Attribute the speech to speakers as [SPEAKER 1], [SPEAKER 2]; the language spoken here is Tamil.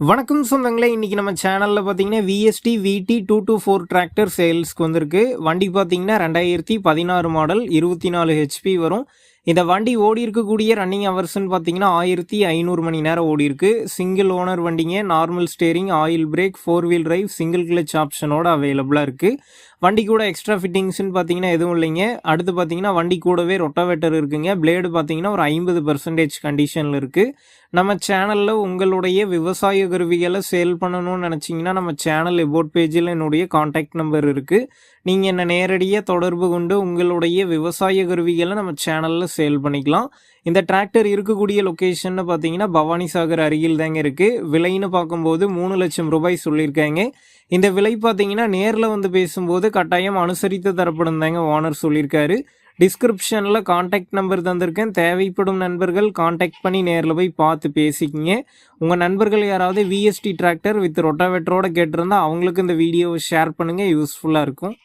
[SPEAKER 1] வணக்கம் சொந்தங்களே இன்றைக்கி நம்ம சேனலில் பார்த்தீங்கன்னா VST VT two two four tractor சேல்ஸ்க்கு வந்திருக்கு. வண்டி பார்த்தீங்கன்னா ரெண்டாயிரத்தி பதினாறு மாடல் இருபத்தி நாலு ஹெச்பி வரும். இந்த வண்டி ஓடி இருக்கக்கூடிய ரன்னிங் ஹவர்ஸ்ன்னு பார்த்தீங்கன்னா ஆயிரத்தி ஐநூறு மணி நேரம் ஓடி இருக்கு. சிங்கிள் ஓனர் வண்டிங்க normal steering oil brake four wheel drive single clutch ஆப்ஷனோட அவைலபிளாக இருக்குது வண்டி கூட எக்ஸ்ட்ரா ஃபிட்டிங்ஸ்னு பார்த்தீங்கன்னா எதுவும் இல்லைங்க. அடுத்து பார்த்தீங்கன்னா வண்டி கூடவே ரொட்டாவேட்டர் இருக்குங்க. பிளேடு பார்த்தீங்கன்னா ஒரு ஐம்பது பர்சன்டேஜ் கண்டிஷனில் இருக்குது நம்ம சேனலில் உங்களுடைய விவசாய கருவிகளை சேல் பண்ணணும்னு நினச்சிங்கன்னா நம்ம சேனல் எபோட் பேஜில் என்னுடைய காண்டாக்ட் நம்பர் இருக்குது நீங்கள் என்னை நேரடியாக தொடர்பு கொண்டு உங்களுடைய விவசாய கருவிகளை நம்ம சேனலில் சேல் பண்ணிக்கலாம். இந்த டிராக்டர் இருக்கக்கூடிய லொக்கேஷன்னு பார்த்தீங்கன்னா பவானி சாகர் அருகில் தாங்க இருக்குது விலைன்னு பார்க்கும்போது மூணு லட்சம் ரூபாய் சொல்லியிருக்காங்க. இந்த விலை பார்த்தீங்கன்னா நேரில் வந்து பேசும்போது கட்டாயம் அனுசரித்து தரப்படும் தாங்க ஓனர் சொல்லியிருக்காரு. டிஸ்கிரிப்ஷனில் காண்டாக்ட் நம்பர் தந்திருக்கேன். தேவைப்படும் நண்பர்கள் காண்டாக்ட் பண்ணி நேரில் போய் பார்த்து பேசிக்கிங்க. உங்கள் நண்பர்கள் யாராவது விஎஸ்டி டிராக்டர் வித் ரொட்டாவேட்டரோட கேட்டிருந்தா அவங்களுக்கு இந்த வீடியோவை ஷேர் பண்ணுங்கள் யூஸ்ஃபுல்லாக இருக்கும்.